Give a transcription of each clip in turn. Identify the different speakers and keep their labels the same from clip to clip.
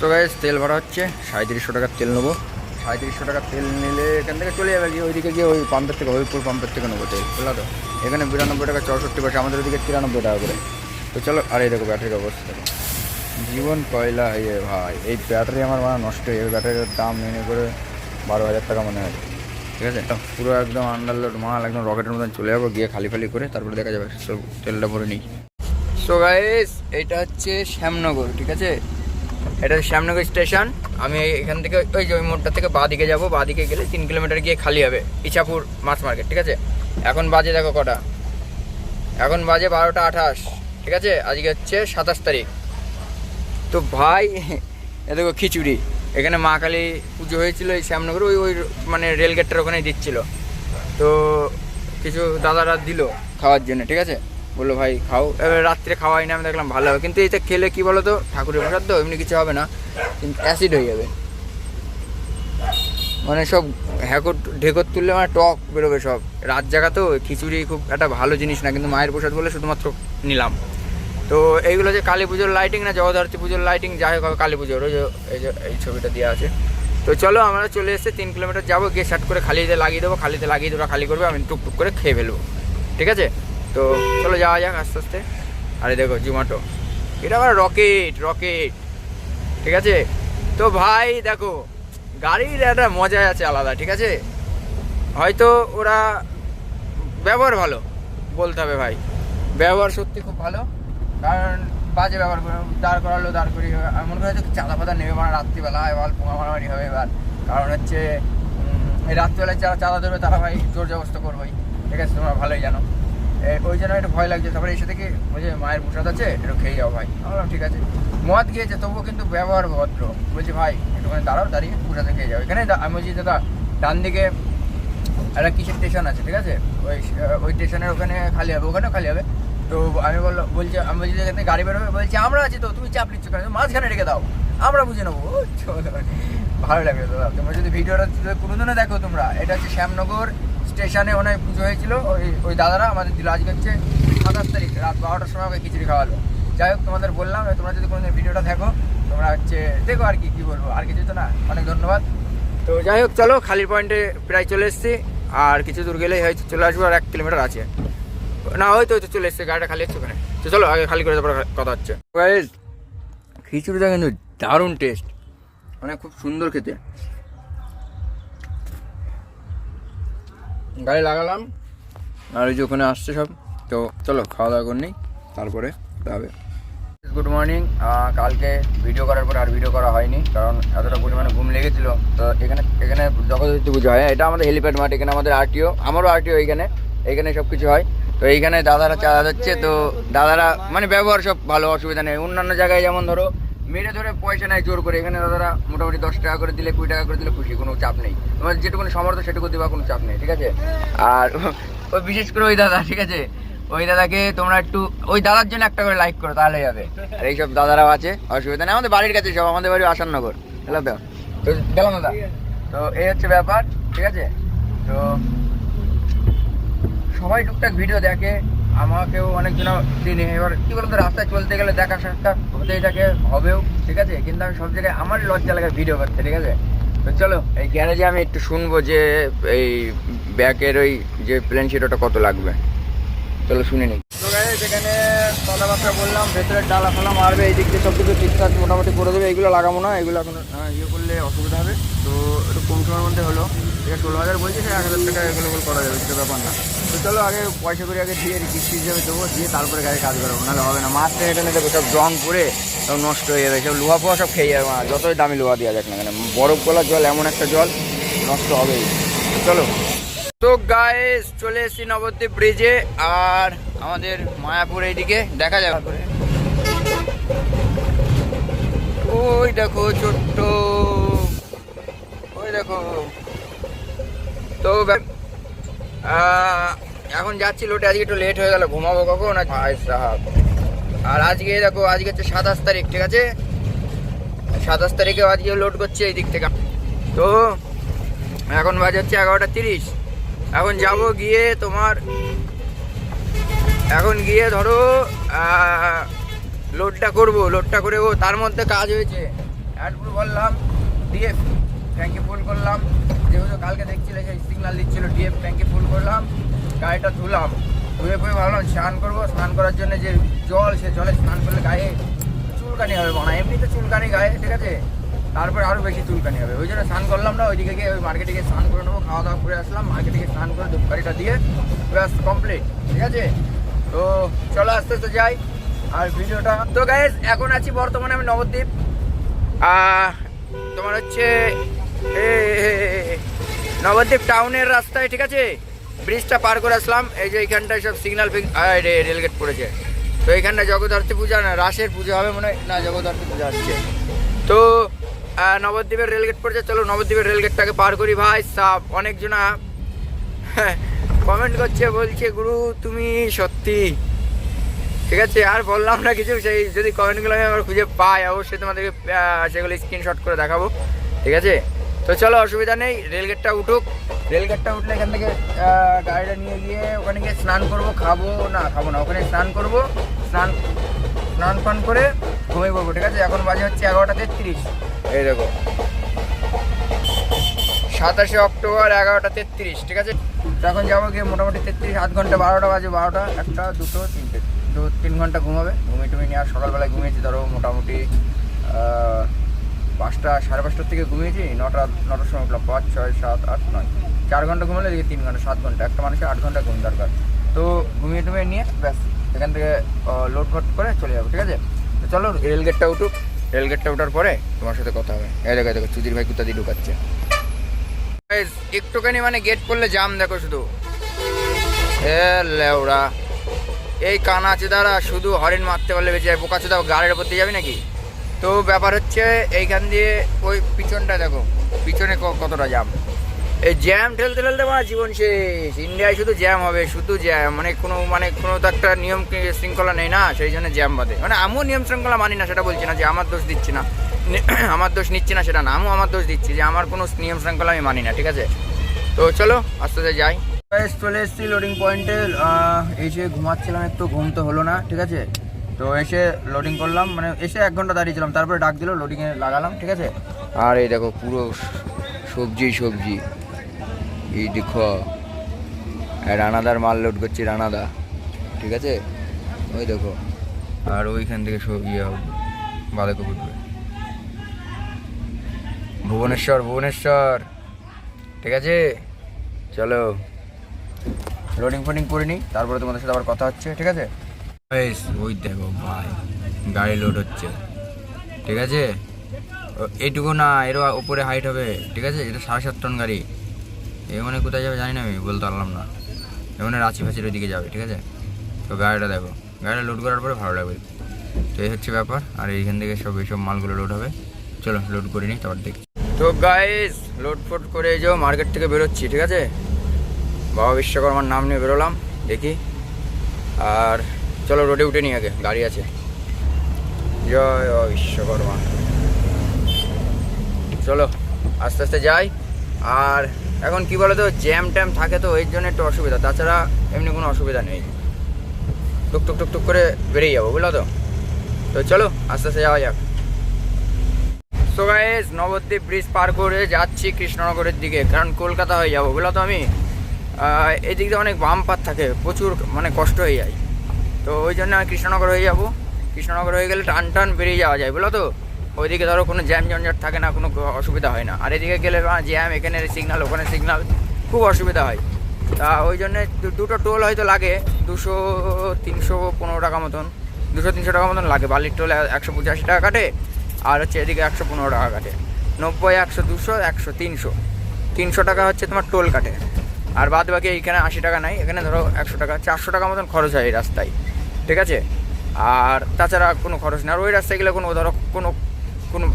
Speaker 1: তো গাইজ তেল ভরা হচ্ছে। সাঁত্রিশশো টাকার তেল নেব। সাঁত্রিশশো টাকার তেল নিলে এখান থেকে চলে যাবে গিয়ে ওইদিকে গিয়ে ওই পাম্পের থেকে হরিপুর পাম্পের থেকে নেব তেল বুঝলা তো? এখানে বিরানব্বই টাকা চৌষট্টি পয়সা আমাদের ওইদিকে তিরানব্বই টাকা করে। তো চলো আর এই দেখো ব্যাটারির অবস্থা। দেখো। জীবন কয়লা ইয়ে ভাই এই ব্যাটারি আমার মানে নষ্ট হয়ে যাবে ব্যাটারির দাম নিয়ে করে বারো হাজার টাকা মনে হয়। ঠিক আছে? পুরো একদম আন্ডারলোড মাল একদম রকেটের মতন চলে যাব গিয়ে খালি খালি করে তারপরে দেখা যাবে। সব তেলটা ভরে নিই। সো গাইস এটা হচ্ছে শ্যামনগর ঠিক আছে? এটা শ্যামনগর স্টেশন। আমি এখান থেকে ওই যে ওই মোড়টা থেকে বাঁ দিকে যাব। বাঁ দিকে গেলে তিন কিলোমিটার গিয়ে খালি হবে ইছাপুর মাছ মার্কেট, ঠিক আছে? এখন বাজে দেখো কটা। এখন বাজে বারোটা আঠাশ, ঠিক আছে? আজকে হচ্ছে সাতাশ তারিখ। তো ভাই, এ দেখো খিচুড়ি। এখানে মা কালী পুজো হয়েছিল এই শ্যামনগর, ওই ওই মানে রেলগেটটার ওখানেই দিচ্ছিল। তো কিছু দাদারা দিল খাওয়ার জন্য, ঠিক আছে? বলল, ভাই, খাও। এবার রাত্রে খাওয়াই না আমি দেখলাম ভালো হবে। কিন্তু এটা খেলে কি বলো তো ঠাকুরের প্রসাদ তো, এমনি কিছু হবে না। কিন্তু অ্যাসিড হয়ে যাবে। মানে সব হ্যাকর ঢেকর তুললে মানে টক বেরোবে সব। রাত জায়গা তো, খিচুড়ি খুব একটা ভালো জিনিস না, কিন্তু মায়ের প্রসাদ বলে শুধুমাত্র নিলাম। তো এইগুলো যে কালী পুজোর লাইটিং না, জগদ্ধাত্রী পুজোর লাইটিং যাই হোক, হবে কালী পুজোর। ওই যে, এই যে, এই ছবিটা দেওয়া আছে। তো চলো, আমরা চলে এসে তিন কিলোমিটার যাব, গিয়ে শার্ট করে খালিতে লাগিয়ে দেবো খালিতে লাগিয়ে দেবো খালি করবে, আমি টুকটুক করে খেয়ে ফেলব। ঠিক আছে? তো চলো যাওয়া যাক আস্তে আস্তে। আরে দেখো জোম্যাটো এটা আবার রকেট রকেট ঠিক আছে? তো ভাই, দেখো, গাড়ির একটা মজা আছে আলাদা, ঠিক আছে? হয়তো ওরা ব্যবহার ভালো, বলতে হবে ভাই। ব্যবহার সত্যি খুব ভালো, কারণ বাজে ব্যবহার করে, দাঁড় করালো, দাঁড় করি এমন করে হয়তো চাঁদা ফাদা নেবে মানে রাত্রিবেলা, এবার পোঙা মারামারি হবে এবার। কারণ হচ্ছে রাত্রিবেলায় যারা চাঁদা দেবে তারা ভাই জোর জবস্ত করবোই। ঠিক আছে, তোমরা ভালোই জানো। ওই জন্য একটু ভয় লাগছে। তারপরে এসে থেকে যে মায়ের প্রসাদ আছে, একটু খেয়ে যাও ভাই। আমি বললাম, ঠিক আছে। মদ গিয়েছে তবুও কিন্তু ব্যবহার ভদ্র। বলছি, ভাই, একটুখানি দাঁড়াও, দাঁড়িয়ে প্রসাদে খেয়ে যাও। এখানে আমি বলছি, দাদা, ডান দিকে একটা কিসের স্টেশন আছে, ঠিক আছে? ওই ওই স্টেশনের ওখানে খালি হবে, ওখানেও খালি হবে। তো আমি বলল, বলছি, আমি বলছি, এখান গাড়ি বেরোবে? বলছি, আমরা আছি তো, তুমি চাপ নিচ্ছ কেন? মাঝখানে রেখে দাও, আমরা বুঝে নেব। ভালো লাগবে দাদা, তোমরা যদি ভিডিওটা কোনোদিনও দেখো তোমরা, এটা হচ্ছে শ্যামনগর স্টেশনে ওনার পুজো হয়েছিল, ওই ওই দাদারা আমাদের দিল। আজকে হচ্ছে সাতাশ তারিখ, রাত বারোটার সময় আমাকে খিচুড়ি খাওয়ালো। যাই হোক, তোমাদের বললাম তোমরা যদি কোনোদিন ভিডিওটা দেখো, তোমরা হচ্ছে দেখো আর কি, কী বলব। আর কিছু তো না, অনেক ধন্যবাদ। তো যাই হোক, চলো, খালির পয়েন্টে প্রায় চলে এসেছি। আর কিছু দূর গেলেই হয়তো চলে আসব, আর এক কিলোমিটার আছে। না হয়তো হয়তো চলে এসছে, গাড়িটা খালি হচ্ছে ওখানে। তো চলো, আগে খালি করে তারপর কথা হচ্ছে। খিচুড়িটা কিন্তু দারুণ টেস্ট মানে খুব সুন্দর খেতে। গাড়ি লাগালাম আর ওই যে ওখানে আসছে সব। তো চলো, খাওয়া দাওয়া করে নিই। তারপরে হবে। গুড মর্নিং কালকে ভিডিও করার পর আর ভিডিও করা হয়নি, কারণ এতটা পরিমাণে ঘুম লেগেছিল। তো এখানে এখানে জগদ্ধাত্রী পুজো হয় এটা আমাদের হেলিপ্যাড মাঠ এখানে আমাদের আরটিও আমারও আরটিও এখানে এইখানে সব কিছু হয়। তো এইখানে দাদারা চাঁদা যাচ্ছে তো দাদারা মানে ব্যবহার সব ভালো, অসুবিধা নেই। অন্যান্য জায়গায় যেমন ধরো মেরে ধরে পয়সা নেয় জোর করে। এখানে দাদারা মোটামুটি দশ টাকা করে দিলে, কুড়ি টাকা করে দিলে খুশি, কোনো চাপ নেই। তোমার যেটুকু সমর্থ সেটুকু দেওয়া কোনো চাপ নেই, ঠিক আছে? আর ওই বিশেষ করে ওই দাদা, ঠিক আছে? ওই দাদাকে তোমরা একটু, ওই দাদার জন্য একটা করে লাইক করো তাহলে যাবে আর এইসব দাদারাও আছে, অসুবিধা নেই। আমাদের বাড়ির কাছে সব, আমাদের বাড়ি আসান্নগর হ্যালো তো? তো গেলাম দাদা। তো এই হচ্ছে ব্যাপার, ঠিক আছে? তো সবাই টুকটাক ভিডিও দেখে, আমাকেও অনেকজন চিনি। এবার কি বলতো, রাস্তায় চলতে গেলে দেখা সাক্ষাৎ হতেই থাকে হবেও, ঠিক আছে? কিন্তু আমি সব জায়গায় আমার লজ্জা লাগে ভিডিও করতে, ঠিক আছে? তো চলো, এই গ্যারেজে আমি একটু শুনব যে এই ব্যাকের ওই যে প্লেন শিট ওটা কত লাগবে। চলো শুনে নিই। এখানে কথাবার্তা বললাম ভেতরের ডালা ফালা মারবে এই দিক দিয়ে সব কিছু ঠিকঠাক মোটামুটি করে দেবে এইগুলো লাগাবো না এগুলো এখন আহ, ইয়ে করলে অসুবিধা হবে। তো একটু কম সময়ের মধ্যে হলো। আছে ষোলো হাজার বলছি সে এক হাজার টাকা এগুলো করা যাবে সেটা ব্যাপার না। তো চলো আগে পয়সা করে আগে দিয়ে কিস্তি হিসাবে দেবো দিয়ে তারপরে গাড়ি কাজ করব নাহলে হবে না। মাছ থেকে এখানে দেখো সব জং করে সব নষ্ট হয়ে যাবে সব লোহা ফোয়া সব খেয়ে যাবে মাছ যতই দামি লোহা দেওয়া যাক না কেন বরফ গলার জল এমন একটা জল নষ্ট হবেই। চলো। তো গায়ে চলে এসেছি নবদ্বীপ ব্রিজে আর আমাদের মায়াপুর এইদিকে, দেখা যাবে ওই দেখো ছোট্ট, ওই দেখো। তো এখন যাচ্ছি লোটে, আজকে একটু লেট হয়ে গেল, ঘুমাবো কখন? আর আজকে দেখো, আজকে হচ্ছে সাতাশ তারিখ, ঠিক আছে? সাতাশ তারিখে আজকে লোড করছে এই দিক থেকে। তো এখন বাজে হচ্ছে এগারোটা তিরিশ। এখন যাব গিয়ে তোমার এখন গিয়ে ধরো লোডটা করব লোডটা করে ও তার মধ্যে কাজ হয়েছে। অ্যাডপুর বললাম ডিএফ ট্যাঙ্কে ফোন করলাম। যেহেতু কালকে দেখছিলে সেই সিগনাল দিচ্ছিল ডিএফ ট্যাঙ্কে ফুল করলাম। গাড়িটা ধুলাম। ধুয়ে ফুয়ে ভাবলাম স্নান করব। স্নান করার জন্য যে জল, সে জলে স্নান করলে গায়ে চুলকানি হবে মনে এমনি তো চুলকানি গায়ে, ঠিক আছে? তারপরে আরও বেশি চুলকানি হবে। ওই জন্য স্নান করলাম না, ওইদিকে গিয়ে ওই মার্কেটে গিয়ে স্নান করে নেব। খাওয়া দাওয়া করে আসলাম। মার্কেটে গিয়ে স্নান করে ধূপকারিটা দিয়ে ব্যাস কমপ্লিট ঠিক আছে? তো চলো আস্তে আস্তে যাই আর ভিডিওটা। তো গাইজ এখন আছি বর্তমানে আমি নবদ্বীপ। তোমার হচ্ছে নবদ্বীপ টাউনের রাস্তায়, ঠিক আছে? ব্রিজটা পার করে আসলাম। এই যে এইখানটায় সব সিগন্যাল রেলগেট পড়েছে। তো এইখানটা জগদ্ধাত্রী পূজা, না, রাসের পুজো হবে মনে হয়। না জগদ্ধার্থী পূজা আসছে। তো নবদ্বীপের রেলগেট পড়েছে। চলো নবদ্বীপের রেলগেটটাকে পার করি। ভাই সাপ অনেকজনা কমেন্ট করছে, বলছে, গুরু, তুমি সত্যি? ঠিক আছে, আর বললাম না কিছু, সেই যদি কমেন্টগুলো আমি আবার খুঁজে পাই, অবশ্যই তোমাদেরকে সেগুলো স্ক্রিনশট করে দেখাবো। ঠিক আছে? তো চলো, অসুবিধা নেই, রেলগেটটা উঠুক। রেলগেটটা উঠলে এখান থেকে গাড়িটা নিয়ে গিয়ে ওখানে গিয়ে স্নান করব, খাব, না খাব না, ওখানে স্নান করব, স্নান স্নান ফান করে ঘুমিয়ে পড়ব, ঠিক আছে? এখন বাজে হচ্ছে এগারোটা তেত্রিশ। এই দেখো। সাতাশে অক্টোবর, এগারোটা তেত্রিশ, ঠিক আছে? তো এখন যাব গিয়ে মোটামুটি তেত্রিশ, আধ ঘণ্টা বারোটা বাজে, বারোটা, একটা, দুটো, তিনটে, দু, তিন ঘণ্টা ঘুমাবে। ঘুমিয়ে টুমিয়ে নিয়ে আর সকালবেলায় ঘুমিয়েছি, ধরো মোটামুটি পাঁচটা, সাড়ে পাঁচটার থেকে ঘুমিয়েছি, নটা, নটার সময় উঠলাম, পাঁচ, ছয়, সাত, আট, নয়। চার ঘণ্টা ঘুমালে এদিকে তিন ঘণ্টা, সাত ঘণ্টা, একটা মানুষের আট ঘণ্টা ঘুম দরকার। তো ঘুমিয়ে টুমিয়ে নিয়ে ব্যাস, এখান থেকে লোড ফোট করে চলে যাব, ঠিক আছে? তো চলো রেলগেটটা উঠুক। রেলগেটটা ওঠার পরে তোমার সাথে কথা হবে। এই দেখো দেখো চুদির ভাই কুত্তা দিয়ে ঢুকাচ্ছে। একটুখানি মানে গেট করলে জাম দেখো শুধু। এ লেওড়া। এই কানা চেদারা শুধু হরেন মারতে পারলে বেঁচে যায়। বোকা চোদা গাড়ির উপর দিয়ে যাবি নাকি? তো ব্যাপার হচ্ছে, এইখান দিয়ে ওই পিছনটা দেখো, পিছনে কতটা জ্যাম এই জ্যাম ঠেলতে ঠেলতে মানে জীবন শেষ। ইন্ডিয়ায় শুধু জ্যাম হবে, শুধু জ্যাম মানে কোনো মানে কোনো তো একটা নিয়ম শৃঙ্খলা নেই না, সেই জন্য জ্যাম বাদে। মানে আমিও নিয়ম শৃঙ্খলা মানি না, সেটা বলছি না যে আমার দোষ দিচ্ছি নি- আমার দোষ নিচ্ছি না সেটা না আমিও আমার দোষ দিচ্ছি যে আমার কোনো নিয়ম শৃঙ্খলা আমি মানি না ঠিক আছে? তো চলো আস্তে আস্তে যাই। চলে এসেছি লোডিং পয়েন্টে এসে ঘুমাচ্ছিলাম একটু ঘুম তো হলো না ঠিক আছে? তো এসে লোডিং করলাম মানে এসে এক ঘণ্টা দাঁড়িয়েছিলাম তারপরে ডাক দিল লোডিংয়ে লাগালাম ঠিক আছে? আর এই দেখো পুরো সবজি সবজি। এই দেখো রানাদার মাল লোড করছি রানাদা ঠিক আছে? ওই দেখো আর ওইখান থেকে সব ইয়ে বাঁধাকপি ভুবনেশ্বর ভুবনেশ্বর। ঠিক আছে? চলো। লোডিং ফোডিং করে নিই, তারপরে তোমাদের সাথে আবার কথা হচ্ছে, ঠিক আছে? ওই দেখো ভাই, গাড়ি লোড হচ্ছে। ঠিক আছে? এইটুকু না এর উপরে হাইট হবে। ঠিক আছে? এটা সাড়ে সাত টন গাড়ি। এ মানে কোথায় যাবে জানি না আমি, বলতে পারলাম না। এ মানে রাঁচি ফাঁচির ওইদিকে যাবে, ঠিক আছে? তো গাড়িটা দেখো, গাড়িটা লোড করার পরে ভালো লাগবে। তো এই হচ্ছে ব্যাপার, আর এইখান থেকে সব, এইসব মালগুলো লোড হবে। চলো লোড করে নিই, তারপর দেখছি। তো গাইস লোড ফোড করে এই যে মার্কেট থেকে বেরোচ্ছি, ঠিক আছে? বাবা বিশ্বকর্মার নাম নিয়ে বেরোলাম, দেখি। আর চলো রোডে উঠে নিই আগে, গাড়ি আছে। জয় বিশ্বকর্মা। চলো, আস্তে আস্তে যাই। আর এখন কি বলো তো জ্যাম ট্যাম থাকে তো, এর জন্য একটু অসুবিধা। তাছাড়া এমনি কোনো অসুবিধা নেই। টুক টুক টুক টুক করে বেরিয়ে যাব, বুঝলো তো? তো চলো, আস্তে আস্তে যাওয়া যাক। সো গাইস নবদ্বীপ ব্রিজ পার করে যাচ্ছি কৃষ্ণনগরের দিকে, কারণ কলকাতা হয়ে যাব, বুঝলো তো আমি? এদিক দিয়ে অনেক বাম্পার থাকে, প্রচুর মানে কষ্ট হয়ে যায়। তো ওই জন্য আমি কৃষ্ণনগর হয়ে যাব। কৃষ্ণনগর হয়ে গেলে টান টান বেরিয়ে যাওয়া যায়, বুঝলো তো? ওইদিকে ধরো কোনো জ্যাম জঞ্জট থাকে না, কোনো অসুবিধা হয় না। আর এদিকে গেলে জ্যাম এখানে সিগনাল ওখানে সিগনাল খুব অসুবিধা হয়। তা ওই জন্যে দুটো টোল হয়তো লাগে, দুশো, তিনশো পনেরো টাকা মতন, দুশো, তিনশো টাকা মতন লাগে। বালির টোল একশো পঁচাশি টাকা কাটে আর হচ্ছে এদিকে একশো পনেরো টাকা কাটে নব্বই, একশো, দুশো, একশো, তিনশো। তিনশো টাকা হচ্ছে তোমার টোল কাটে আর বাদ বাকি এইখানে আশি টাকা নাই, এখানে ধরো একশো টাকা, চারশো টাকা মতন খরচ হয় এই রাস্তায়। ঠিক আছে? আর তাছাড়া কোনো খরচ নেই। আর ওই রাস্তায় গেলে কোনো ধরো কোনো কোনো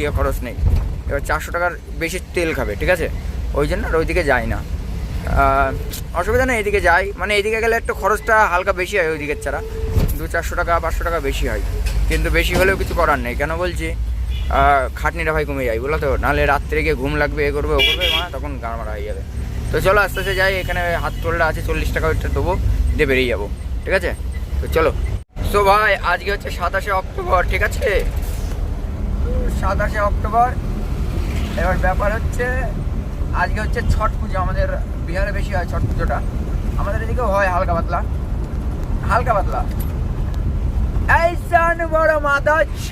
Speaker 1: ইয়ে খরচ নেই। এবার চারশো টাকার বেশি তেল খাবে, ঠিক আছে? ওই জন্য আর ওইদিকে যাই না। অসুবিধা নেই, এদিকে যাই। মানে এদিকে গেলে একটু খরচটা হালকা বেশি হয় ওই দিকের ছাড়া। দু চারশো টাকা, পাঁচশো টাকা বেশি হয়। কিন্তু বেশি হলেও কিছু করার নেই। কেন বলছি? খাটনিটা ভাই কমে যায় বলো তো? নাহলে রাত্রে গিয়ে ঘুম লাগবে, এ করবে, ও করবে মানে তখন গান মারা হয়ে যাবে। তো চলো, আস্তে আস্তে যাই, এখানে হাত তোলটা আছে, চল্লিশ টাকা ওইটা দেবো, দিয়ে বেরিয়ে যাব। ঠিক আছে? তো চলো। সো ভাই, আজকে হচ্ছে সাতাশে অক্টোবর, ঠিক আছে? সাতাশে অক্টোবর, এবার ব্যাপার হচ্ছে, আজকে হচ্ছে ছট পুজো, আমাদের বিহারে বেশি হয় ছট পুজোটা। আমাদের এদিকেও হয় হালকা পাতলা। হালকা পাতলা। এই সান বড় মাদাচ্ছ।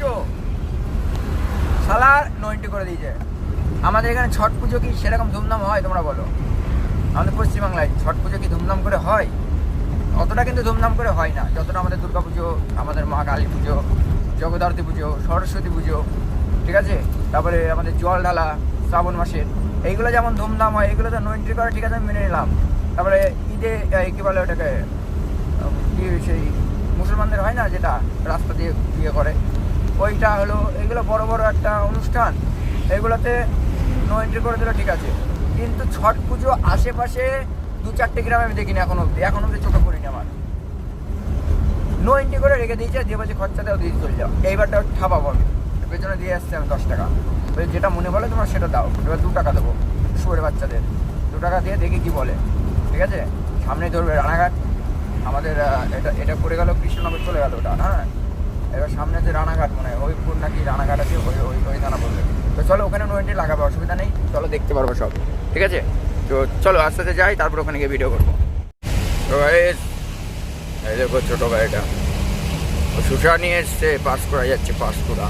Speaker 1: সালা নইনটি করে দিয়েছে। আমাদের এখানে ছট পুজো কি সেরকম ধুমধাম হয়, তোমরা বলো। আমাদের পশ্চিমবাংলায় ছট পুজো কি ধুমধাম করে হয়? অতটা কিন্তু ধুমধাম করে হয় না। যতটা আমাদের দুর্গা পুজো, আমাদের মা কালী পুজো জগদ্ধাত্রী পুজো, সরস্বতী পুজো, ঠিক আছে? তারপরে আমাদের জল ঢালা, শ্রাবণ মাসের, এইগুলো যেমন ধুমধাম হয় এগুলো তো নইন্ট্রি করে ঠিক আছে, আমি মেনে নিলাম। তারপরে ঈদে কী বলে ওটাকে সেই মুসলমানদের হয় না যেটা রাস্তা দিয়ে ইয়ে করে। ওইটা হলো, এগুলো বড় বড় একটা অনুষ্ঠান। এগুলোতে নো এন্ট্রি করে দিলে, ঠিক আছে। কিন্তু ছট পুজো আশেপাশে দু চারটে গ্রামে আমি দেখিনি এখন অব্দি এখন অব্দি চোখে পড়িনি আমার। নো এন্ট্রি করে রেখে দিয়েছে যে বলছে দেওয়া দিয়ে চলে যাও। এইবারটা ঠাপাবো আমি। পেছনে দিয়ে আসছে আমি দশ টাকা। যেটা মনে বলে তোমার সেটা দাও। এবার দু টাকা দেবো। শুয়োর বাচ্চাদের। দু টাকা দিয়ে দেখি কি বলে। ঠিক আছে? সামনে ধরবে রানাঘাট। আমাদের এটা এটা পড়ে গেল, কৃষ্ণনগর চলে গেল ওটা হ্যাঁ এবার সামনে যে রানাঘাট মানে হরিপুর নাকি রানাঘাট আছে, ওই ওই ওই থানা বলবে। তো চলো, ওখানে নোয়েন্টি লাগাবে, অসুবিধা নেই, চলো দেখতে পারব সব, ঠিক আছে? তো চলো, আস্তে আস্তে যাই, তারপর ওখানে গিয়ে ভিডিও করব। তো এই দেখো ছোটো গাড়িটা সুসা নিয়ে এসছে পাস করা যাচ্ছে পাস করা।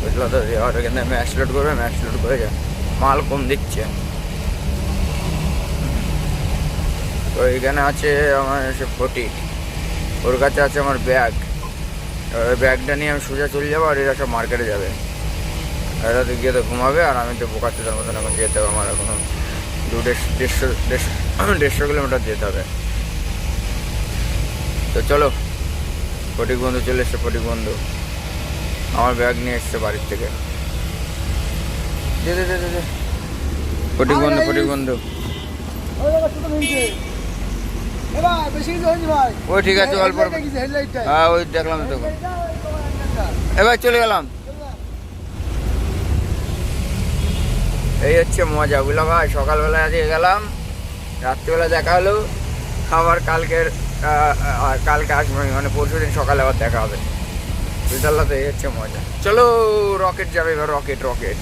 Speaker 1: বুঝলো তো? ম্যাচ লোড করবে ম্যাচ লোড করে মাল কম দিচ্ছে। তো এখানে আছে আমার সে ফটিক ওর কাছে আছে আমার ব্যাগ। এবার ব্যাগটা নিয়ে আমি সোজা চলে যাব আর এরা সব মার্কেটে যাবে। এরা তো গিয়ে তো ঘুমাবে আর আমি তো বোকাচ্ছিলাম মতন এখন যেতে হবে। আমার এখনও দু দেড়শো দেড়শো দেড়শো কিলোমিটার যেতে হবে। তো চলো ফটিক বন্ধু চলে এসছে ফটিক বন্ধু। আমার ব্যাগ নিয়ে এসছে বাড়ির থেকে। দে দে দে দে দে। ফটিক বন্ধু ফটিক বন্ধু।
Speaker 2: ওই
Speaker 1: ঠিক আছে অল্প হ্যাঁ ওই দেখলাম তো। এবার চলে গেলাম। এই হচ্ছে মজা বুঝলাম ভাই? সকালবেলা আজকে গেলাম রাত্রিবেলা দেখা হলো খাবার কালকের কালকে আসব মানে পরশু দিন সকালে আবার দেখা হবে। বুঝতে তো এই হচ্ছে মজা। চলো রকেট যাবে এবার রকেট রকেট